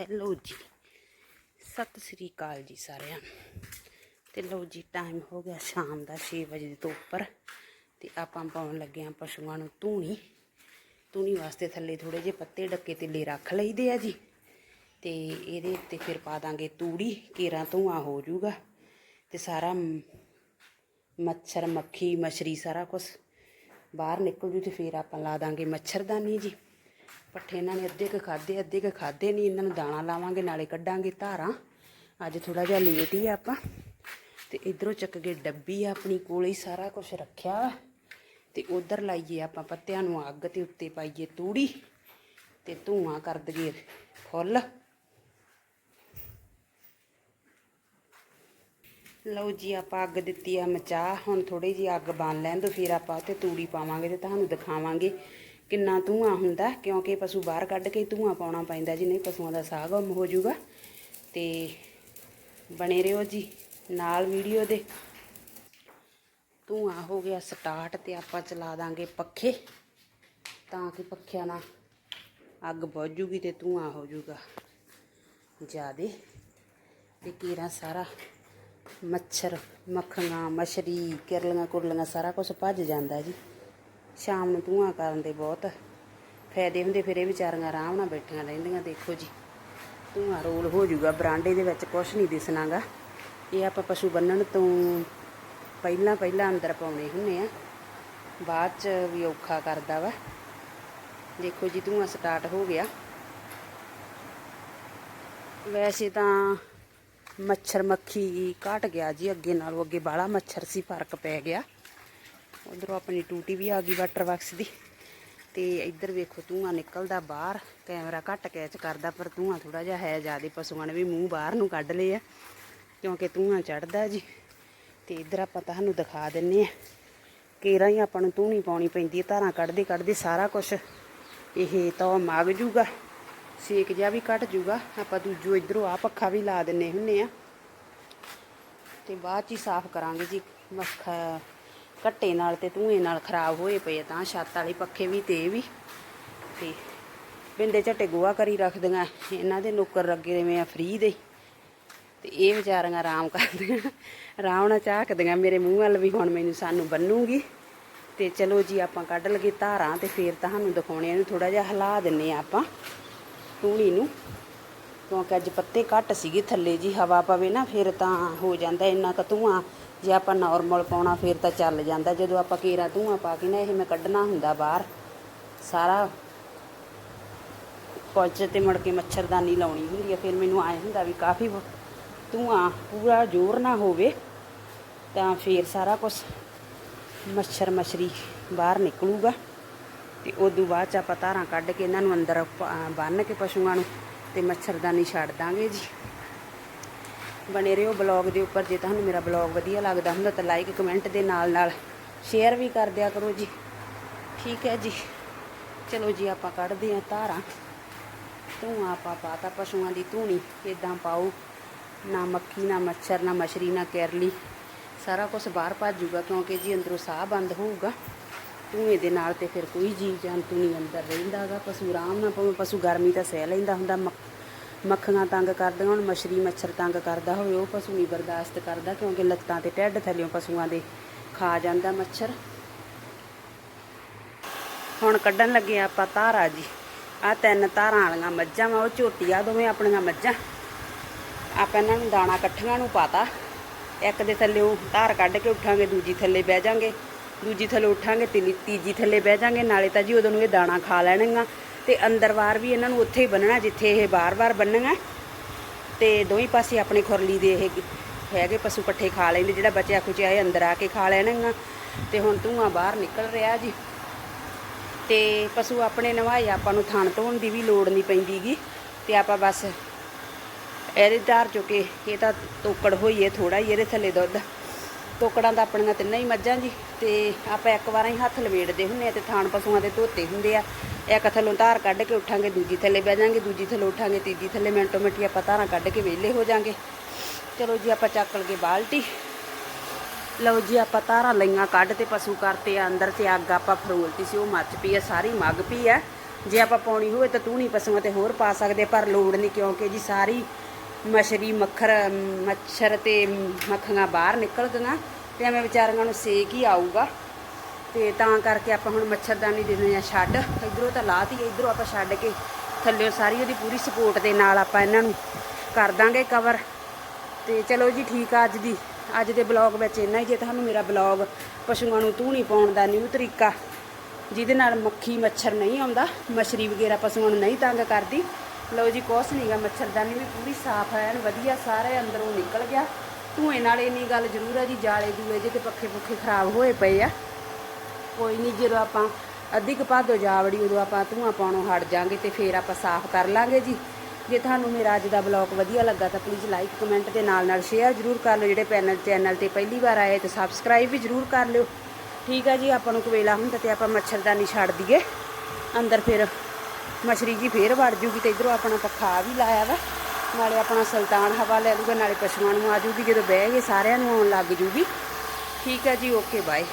Hello ਜੀ। ਸਤਿ ਸ੍ਰੀ ਅਕਾਲ ਜੀ ਸਾਰਿਆਂ ਨੂੰ। ਤੇ ਲਓ ਜੀ ਟਾਈਮ ਹੋ ਗਿਆ ਸ਼ਾਮ ਦਾ 6 ਵਜੇ ਤੋਂ ਉੱਪਰ। ਤੇ ਆਪਾਂ ਪਾਉਣ ਲੱਗੇ ਆਂ ਪਸ਼ੂਆਂ ਨੂੰ ਧੂਣੀ। ਧੂਣੀ ਵਾਸਤੇ ਥੱਲੇ ਥੋੜੇ ਜਿਹੇ ਪੱਤੇ ਡੱਕੇ ਤਿੱਲੇ ਰੱਖ ਲਈਦੇ ਆ ਜੀ। ਤੇ ਇਹਦੇ ਉੱਤੇ ਫਿਰ ਪਾ ਦਾਂਗੇ ਤੂੜੀ ਕੇਰਾਂ ਧੂਆਂ ਹੋ ਜਾਊਗਾ। ਤੇ ਸਾਰਾ ਮੱਛਰ, ਮੱਖੀ, ਮਛਰੀ ਸਾਰਾ ਕੁਝ ਬਾਹਰ ਨਿਕਲ ਜੂ ਤੇ ਫਿਰ ਆਪਾਂ ਲਾ ਦਾਂਗੇ ਮੱਛਰਦਾਨੀ ਜੀ। ਪੱਠੇ ਇਹਨਾਂ ਨੇ ਅੱਧੇ ਕੁ ਖਾਦੇ ਅੱਧੇ ਕੁ ਖਾਦੇ ਨਹੀਂ ਇਹਨਾਂ ਨੂੰ ਦਾਣਾ ਲਾਵਾਂਗੇ, ਨਾਲੇ ਕੱਢਾਂਗੇ ਧਾਰਾਂ। ਅੱਜ ਥੋੜਾ ਜਿਹਾ ਲੇਟ ਹੀ ਆ ਆਪਾਂ। ਤੇ ਇਧਰੋਂ ਚੱਕ ਕੇ ਡੱਬੀ ਆ ਆਪਣੀ ਕੋਲੇ ਹੀ ਸਾਰਾ ਕੁਝ ਰੱਖਿਆ ਵਾ। ਤੇ ਉਧਰ ਲਾਈਏ ਆਪਾਂ ਪੱਤਿਆਂ ਨੂੰ ਅੱਗ ਤੇ ਉੱਤੇ ਪਾਈਏ ਤੂੜੀ ਤੇ ਧੂਆਂ ਕਰ ਦਈਏ ਫੁੱਲ। ਲਓ ਜੀ, ਆਪਾਂ ਅੱਗ ਦਿੱਤੀ ਆ ਮਚਾ ਹੁਣ ਥੋੜੀ ਜੀ ਅੱਗ ਬਣ ਲੈਣ ਦੋ ਫਿਰ ਆਪਾਂ ਉੱਤੇ ਤੂੜੀ ਪਾਵਾਂਗੇ ਤੇ ਤੁਹਾਨੂੰ ਦਿਖਾਵਾਂਗੇ। ਕਿੰਨਾ ਧੂਆਂ ਹੁੰਦਾ, ਕਿਉਂਕਿ ਪਸ਼ੂ ਬਾਹਰ ਕੱਢ ਕੇ ਹੀ ਧੂਆਂ ਪਾਉਣਾ ਪੈਂਦਾ ਜੀ ਨਹੀਂ ਪਸ਼ੂਆਂ ਦਾ ਸਾਹ ਗੁੰਮ ਹੋ ਜਾਊਗਾ। ਤੇ ਬਣੇ ਰਹੋ ਜੀ ਨਾਲ ਵੀਡੀਓ ਦੇ। ਧੂਆਂ ਹੋ ਗਿਆ ਸਟਾਰਟ ਤੇ ਆਪਾਂ ਚਲਾ ਦਾਂਗੇ ਪੱਖੇ, ਤਾਂ ਕਿ ਪੱਖਿਆਂ ਨਾਲ ਅੱਗ ਬੁੱਝ ਜੂਗੀ ਤੇ ਧੂਆਂ ਹੋ ਜਾਊਗਾ। ਜਿਆਦੇ ਤੇ ਕੀਰਾ ਸਾਰਾ ਮੱਛਰ ਮੱਖੀਆਂ ਮਛਰੀ, ਕਿਰਲੀਆਂ ਕੁਰਲੀਆਂ ਸਾਰਾ ਕੁਝ ਭੱਜ ਜਾਂਦਾ ਜੀ। ਸ਼ਾਮ ਨੂੰ ਧੂਆਂ ਕਰਨ ਦੇ ਬਹੁਤ ਫਾਇਦੇ ਹੁੰਦੇ, ਫਿਰ ਇਹ ਵਿਚਾਰੀਆਂ ਆਰਾਮ ਨਾਲ ਬੈਠੀਆਂ ਰਹਿੰਦੀਆਂ, ਦੇਖੋ ਜੀ। ਧੂਆਂ ਰੋਲ ਹੋ ਜਾਊਗਾ, ਬਰਾਂਡੇ ਦੇ ਵਿੱਚ ਕੁਝ ਨਹੀਂ ਦਿਸਣਾਗਾ। ਇਹ ਆਪਾਂ ਪਸ਼ੂ ਬੰਨਣ ਤੋਂ ਪਹਿਲਾਂ ਪਹਿਲਾਂ ਅੰਦਰ ਪਾਉਣੇ ਹੁੰਨੇ ਆ। ਬਾਅਦ ਚ ਵੀ ਔਖਾ ਕਰਦਾ ਵਾ। ਦੇਖੋ ਜੀ, ਧੂਆਂ ਸਟਾਰਟ ਹੋ ਗਿਆ। ਵੈਸੇ ਤਾਂ ਮੱਛਰ ਮੱਖੀ ਘਟ ਗਿਆ ਜੀ, ਅੱਗੇ ਨਾਲੋਂ ਅੱਗੇ ਬਾਹਲਾ ਮੱਛਰ ਸੀ, ਫ਼ਰਕ ਪੈ ਗਿਆ। ਉਧਰੋਂ ਆਪਣੀ ਟੂਟੀ ਵੀ ਆ ਗਈ ਵਾਟਰ ਬਾਕਸ ਦੀ। ਤੇ ਇੱਧਰ ਵੇਖੋ ਧੂਆਂ ਨਿਕਲਦਾ ਬਾਹਰ, ਕੈਮਰਾ ਘੱਟ ਕੈਚ ਕਰਦਾ, ਪਰ ਧੂਆਂ ਥੋੜਾ ਜਿਹਾ ਹੈ, ਜਿਆਦੇ ਪਸ਼ੂਆਂ ਨੇ ਵੀ ਮੂੰਹ ਬਾਹਰ ਨੂੰ ਕੱਢ ਲਏ ਆ, ਕਿਉਂਕਿ ਧੂਆਂ ਚੜਦਾ ਜੀ। ਤੇ ਇੱਧਰ ਆਪਾਂ ਤੁਹਾਨੂੰ ਦਿਖਾ ਦਿੰਨੇ ਆ, ਕੇਰਾਂ ਹੀ ਆਪਾਂ ਨੂੰ ਧੂਣੀ ਪਾਉਣੀ ਪੈਂਦੀ ਹੈ ਧਾਰਾਂ ਕੱਢਦੇ ਕੱਢਦੇ ਸਾਰਾ ਕੁਝ ਇਹ ਤਾਂ ਮਗ ਜੂਗਾ, ਸੇਕ ਜਿਹਾ ਵੀ ਘਟ ਜੂਗਾ। ਆਪਾਂ ਦੂਜੋ ਇਧਰੋਂ ਆ ਪੱਖਾ ਵੀ ਲਾ ਦਿੰਨੇ ਹੁੰਨੇ ਆ। ਤੇ ਬਾਅਦ ਚ ਹੀ ਸਾਫ਼ ਕਰਾਂਗੇ ਜੀ, ਮੱਖਾ ਘੱਟੇ ਨਾਲ ਤੇ ਧੂਏ ਨਾਲ ਖਰਾਬ ਹੋਏ ਪਏ ਤਾਂ ਛੱਤ ਵਾਲੇ ਪੱਖੇ ਵੀ ਤੇ ਇਹ ਵੀ। ਤੇ ਬਿੰਦੇ ਝੱਟੇ ਗੋਆ ਕਰੀ ਰੱਖਦੀਆਂ, ਇਹਨਾਂ ਦੇ ਨੌਕਰ ਲੱਗੇ ਜਿਵੇਂ ਆ ਫ੍ਰੀ ਦੇ। ਤੇ ਇਹ ਵਿਚਾਰੀਆਂ ਆਰਾਮ ਕਰਦੀਆਂ, ਆਰਾਮ ਨਾਲ ਝਾਕਦੀਆਂ ਮੇਰੇ ਮੂੰਹ ਵੱਲ ਵੀ ਹੁਣ ਮੈਨੂੰ ਸਾਨੂੰ ਬੰਨੂਗੀ। ਤੇ ਚਲੋ ਜੀ, ਆਪਾਂ ਕੱਢ ਲਗੇ ਧਾਰਾਂ ਤੇ ਫੇਰ ਤੁਹਾਨੂੰ ਦਿਖਾਉਣੇ ਇਹਨੂੰ ਥੋੜਾ ਜਿਹਾ ਹਿਲਾ ਦਿੰਨੇ ਆ ਆਪਾਂ ਟੂਣੀ ਨੂੰ। ਕਿਉਂਕਿ ਅੱਜ ਪੱਤੇ ਘੱਟ ਸੀਗੇ, ਥੱਲੇ ਜੀ ਹਵਾ ਪਵੇ ਨਾ, ਫਿਰ ਤਾਂ ਹੋ ਜਾਂਦਾ ਇੰਨਾ ਕੁ ਧੂਆਂ। ਜੇ ਆਪਾਂ ਨਾਰਮਲ ਪਾਉਣਾ, ਫਿਰ ਤਾਂ ਚੱਲ ਜਾਂਦਾ। ਜਦੋਂ ਆਪਾਂ ਕੇਰਾ ਧੂਆਂ ਪਾ ਕੇ ਨਾ, ਇਹ ਮੈਂ ਕੱਢਣਾ ਹੁੰਦਾ ਬਾਹਰ। ਸਾਰਾ ਕੁਝ ਤੇ ਮੁੜ ਕੇ ਮੱਛਰਦਾਨੀ ਲਾਉਣੀ ਹੁੰਦੀ ਆ। ਫਿਰ ਮੈਨੂੰ ਆਏ ਹੁੰਦਾ ਵੀ ਕਾਫੀ ਵ- ਧੂਆਂ ਪੂਰਾ ਜ਼ੋਰ ਨਾ ਹੋਵੇ, ਤਾਂ ਫਿਰ ਸਾਰਾ ਕੁਝ ਮੱਛਰ ਮਛਰੀ ਬਾਹਰ ਨਿਕਲੂਗਾ। ਤੇ ਉਦੋਂ ਬਾਅਦ ਚ ਆਪਾਂ ਧਾਰਾਂ ਕੱਢ ਕੇ ਇਹਨਾਂ ਨੂੰ ਅੰਦਰ ਪ- ਬੰਨ੍ਹ ਕੇ ਪਸ਼ੂਆਂ ਨੂੰ ਤੇ ਮੱਛਰਦਾਨੀ ਛੱਡ ਦਾਂਗੇ ਜੀ। ਬਣੇ ਰਹੋ ਬਲੌਗ ਦੇ ਉੱਪਰ, ਜੇ ਤੁਹਾਨੂੰ ਮੇਰਾ ਬਲੌਗ ਵਧੀਆ ਲੱਗਦਾ ਹੁੰਦਾ ਤਾਂ ਲਾਈਕ ਕਮੈਂਟ ਦੇ ਨਾਲ ਨਾਲ ਸ਼ੇਅਰ ਵੀ ਕਰ ਦਿਆ ਕਰੋ ਜੀ। ਠੀਕ ਹੈ ਜੀ। ਚਲੋ ਜੀ, ਆਪਾਂ ਕੱਢਦੇ ਹਾਂ ਧਾਰਾਂ। ਧੂਆਂ ਆਪਾਂ ਪਾਤਾ ਪਸ਼ੂਆਂ ਦੀ ਧੂਣੀ। ਇਦਾਂ ਪਾਓ। ਨਾ ਮੱਖੀ ਨਾ ਮੱਛਰ, ਨਾ ਮਛਰੀ, ਨਾ ਕੈਰਲੀ। ਸਾਰਾ ਕੁਝ ਬਾਹਰ ਭੱਜੂਗਾ ਕਿਉਂਕਿ ਜੀ ਅੰਦਰੋਂ ਸਾਹ ਬੰਦ ਹੋਊਗਾ। ਧੂਏ ਦੇ ਨਾਲ ਤੇ ਫਿਰ ਕੋਈ ਜੀਵ ਜੰਤੂ ਨਹੀਂ ਅੰਦਰ ਰਹਿੰਦਾਗਾ ਪਸ਼ੂ ਆਰਾਮ ਨਾਲ ਭਾਵੇਂ ਪਸ਼ੂ ਗਰਮੀ ਤਾਂ ਸਹਿ ਲੈਂਦਾ ਹੁੰਦਾ, ਮੱਖ- ਮੱਖੀਆਂ ਤੰਗ ਕਰਦੀਆਂ ਹੁਣ, ਮਛਰੀ ਮੱਛਰ ਤੰਗ ਕਰਦਾ ਹੋਵੇ, ਉਹ ਪਸ਼ੂ ਨਹੀਂ ਬਰਦਾਸ਼ਤ ਕਰਦਾ ਕਿਉਂਕਿ ਲੱਤਾਂ ਤੇ ਢਿੱਡ ਥੱਲਿਓਂ ਪਸ਼ੂਆਂ ਦੇ ਖਾ ਜਾਂਦਾ ਮੱਛਰ। ਹੁਣ ਕੱਢਣ ਲੱਗੇ ਆਪਾਂ ਧਾਰਾ ਜੀ। ਆ ਤਿੰਨ ਧਾਰਾਂ ਵਾਲੀਆਂ ਮੱਝਾਂ ਵਾ, ਉਹ ਝੋਟੀਆਂ ਦੋਵੇਂ ਆਪਣੀਆਂ ਮੱਝਾਂ। ਆਪਾਂ ਇਹਨਾਂ ਨੂੰ ਦਾਣਾ ਇਕੱਠੀਆਂ ਨੂੰ ਪਾਤਾ। ਇੱਕ ਦੇ ਥੱਲੇ ਉਹ ਧਾਰ ਕੱਢ ਕੇ ਉੱਠਾਂਗੇ, ਦੂਜੀ ਥੱਲੇ ਬਹਿ ਜਾਾਂਗੇ। ਦੂਜੀ ਥੱਲੇ ਉੱਠਾਂਗੇ ਤੀਲੀ ਤੀਜੀ ਥੱਲੇ ਬਹਿ ਜਾਾਂਗੇ, ਨਾਲੇ ਤਾਂ ਜੀ ਉਦੋਂ ਨੂੰ ਇਹ ਦਾਣਾ ਖਾ ਲੈਣਗੀਆਂ। ਤੇ ਅੰਦਰ ਬਾਹਰ ਵੀ ਇਹਨਾਂ ਨੂੰ ਉੱਥੇ ਹੀ ਬੰਨਣਾ, ਜਿੱਥੇ ਇਹ ਬਾਰ-ਬਾਰ ਬੰਨਣਗੀਆਂ ਤੇ ਦੋਹੀਂ ਪਾਸੇ ਆਪਣੇ ਖੁਰਲੀ ਦੇ ਇਹ ਹੈਗੇ ਪਸ਼ੂ ਪੱਠੇ ਖਾ ਲੈਂਦੇ, ਜਿਹੜਾ ਬਚਿਆ ਖੁਚਿਆ ਇਹ ਅੰਦਰ ਆ ਕੇ ਖਾ ਲੈਣਗੀਆਂ। ਤੇ ਹੁਣ ਧੂਆਂ ਬਾਹਰ ਨਿਕਲ ਰਿਹਾ ਜੀ। ਤੇ ਪਸ਼ੂ ਆਪਣੇ ਨਵਾਏ, ਆਪਾਂ ਨੂੰ ਥਣ ਧੋਣ ਦੀ ਵੀ ਲੋੜ ਨਹੀਂ ਪੈਂਦੀਗੀ। ਤੇ ਆਪਾਂ ਬਸ ਇਹਦੇ ਧਾਰ ਚੁੱਕੇ ਇਹ ਤਾਂ ਤੋਕੜ ਹੋਈ ਹੈ ਥੋੜਾ ਹੀ, ਇਹਦੇ ਥੱਲੇ ਦੁੱਧ। ਤੋਕੜਾਂ ਦਾ ਆਪਣੀਆਂ ਤਿੰਨਾਂ ਹੀ ਮੱਝਾਂ ਜੀ, ਤੇ ਆਪਾਂ ਇੱਕ ਵਾਰਾਂ ਹੀ ਹੱਥ ਲਵੇੜਦੇ ਹੁੰਨੇ ਆ ਤੇ ਥਾਣ ਪਸ਼ੂਆਂ ਦੇ ਧੋਤੇ ਹੁੰਦੇ ਆ। ਇੱਕ ਥੱਲੋਂ ਧਾਰ ਕੱਢ ਕੇ ਉੱਠਾਂਗੇ, ਦੂਜੀ ਥੱਲੇ ਬਹਿ ਜਾਾਂਗੇ, ਦੂਜੀ ਥੱਲੋਂ ਉੱਠਾਂਗੇ, ਤੀਜੀ ਥੱਲੇ ਮਿੰਟੋ ਮਿੰਟੀ ਆਪਾਂ ਧਾਰਾਂ ਕੱਢ ਕੇ ਵਿਹਲੇ ਹੋ ਜਾਾਂਗੇ। ਚਲੋ ਜੀ, ਆਪਾਂ ਚੱਕ ਲਗੇ ਬਾਲਟੀ। ਲਓ ਜੀ, ਆਪਾਂ ਧਾਰਾਂ ਲਈਆਂ ਕੱਢ ਤੇ ਪਸ਼ੂ ਕਰਤੇ ਆ, ਅੰਦਰ ਤੇ ਅੱਗ ਆਪਾਂ ਫਰੋਲਤੀ ਸੀ, ਉਹ ਮੱਚ ਪਈ ਆ, ਸਾਰੀ ਮੱਗ ਪਈ ਆ। ਜੇ ਆਪਾਂ ਪਾਉਣੀ ਹੋਵੇ ਤਾਂ ਤੂਣੀ ਪਸ਼ੂਆਂ ਤੇ ਹੋਰ ਪਾ ਸਕਦੇ, ਪਰ ਲੋੜ ਨਹੀਂ ਕਿਉਂਕਿ ਜੀ, ਸਾਰੀ ਮਛਰੀ, ਮੱਖਰ, ਮੱਛਰ ਤੇ ਮੱਖੀਆਂ ਬਾਹਰ ਨਿਕਲ ਗਈਆਂ ਤੇ ਐਵੇਂ ਵਿਚਾਰੀਆਂ ਨੂੰ ਸੇਕ ਹੀ ਆਊਗਾ। ਤੇ ਤਾਂ ਕਰਕੇ ਆਪਾਂ ਹੁਣ ਮੱਛਰਦਾਨੀ ਦਿੰਦੇ ਆ ਛੱਡ, ਇਧਰੋਂ ਤਾਂ ਲਾਤੀ ਇਧਰੋਂ ਆਪਾਂ ਛੱਡ ਕੇ ਥੱਲਿਓ ਸਾਰੀ ਉਹਦੀ ਪੂਰੀ ਸਪੋਰਟ ਦੇ ਨਾਲ ਆਪਾਂ ਇਹਨਾਂ ਨੂੰ ਕਰ ਦਾਂਗੇ ਕਵਰ ਤੇ ਚਲੋ ਜੀ ਠੀਕ ਆ ਅੱਜ ਦੀ, ਅੱਜ ਦੇ ਬਲੌਗ ਵਿੱਚ ਇੰਨਾ ਹੀ। ਜੇ ਤੁਹਾਨੂੰ ਮੇਰਾ ਬਲੌਗ ਪਸ਼ੂਆਂ ਨੂੰ ਧੂਣੀ ਪਾਉਣ ਦਾ ਨਿਊ ਤਰੀਕਾ, ਜਿਹਦੇ ਨਾਲ ਮੱਖੀ, ਮੱਛਰ ਨਹੀਂ ਆਉਂਦਾ, ਮਛਰੀ ਵਗੈਰਾ ਪਸ਼ੂਆਂ ਨੂੰ ਨਹੀਂ ਤੰਗ ਕਰਦੀ ਲਓ ਜੀ, ਕੁਛ ਨਹੀਂਗਾ ਮੱਛਰਦਾਨੀ ਵੀ ਪੂਰੀ ਸਾਫ਼ ਹੈ ਐਨ ਵਧੀਆ ਸਾਰੇ ਅੰਦਰੋਂ ਨਿਕਲ ਗਿਆ। ਧੂਏ ਨਾਲ ਇੰਨੀ ਗੱਲ ਜ਼ਰੂਰ ਹੈ ਜੀ, ਜਾਲੇ ਦੂਏ ਜੇ ਤੇ ਪੱਖੇ ਪੁੱਖੇ ਖਰਾਬ ਹੋਏ ਪਏ ਆ। ਕੋਈ ਨਹੀਂ ਜਦੋਂ ਆਪਾਂ ਅੱਧੀ ਕੁ ਜਾਵੜੀ, ਉਦੋਂ ਆਪਾਂ ਧੂਆਂ ਪਾਉਣੋਂ ਹਟ ਜਾਾਂਗੇ ਤੇ ਫੇਰ ਆਪਾਂ ਸਾਫ਼ ਕਰ ਲਾਂਗੇ ਜੀ। ਜੇ ਤੁਹਾਨੂੰ ਮੇਰਾ ਅੱਜ ਦਾ ਬਲੌਗ ਵਧੀਆ ਲੱਗਾ ਤਾਂ ਪਲੀਜ਼ ਲਾਈਕ ਕਮੈਂਟ ਤੇ ਨਾਲ ਨਾਲ ਸ਼ੇਅਰ ਜ਼ਰੂਰ ਕਰ ਲਿਓ। ਜਿਹੜੇ ਪੈਨਲ ਚੈਨਲ ਤੇ ਪਹਿਲੀ ਵਾਰ ਆਏ ਤੇ ਸਬਸਕ੍ਰਾਈਬ ਵੀ ਜ਼ਰੂਰ ਕਰ ਲਿਓ। ਠੀਕ ਆ ਜੀ, ਆਪਾਂ ਨੂੰ ਕਵੇਲਾ ਹੁੰਦਾ ਤੇ ਆਪਾਂ ਮੱਛਰਦਾਨੀ ਛੱਡ ਦਈਏ। ਅੰਦਰ ਫਿਰ ਮਛਰੀ ਜੀ ਫੇਰ ਵੜ ਜੂਗੀ ਤੇ ਇਧਰੋਂ ਆਪਣਾ ਪੱਖਾ ਵੀ ਲਾਇਆ ਵਾ। ਨਾਲੇ ਆਪਣਾ ਸੁਲਤਾਨ ਹਵਾ ਲੈ ਲੂਗਾ, ਨਾਲੇ ਪਸ਼ੂਆਂ ਨੂੰ ਆ ਜੂਗੀ, ਜਦੋਂ ਬਹਿ ਗਏ ਸਾਰਿਆਂ ਨੂੰ ਆਉਣ ਲੱਗ ਜੂਗੀ। ਠੀਕ ਹੈ ਜੀ, ਓਕੇ, ਬਾਏ।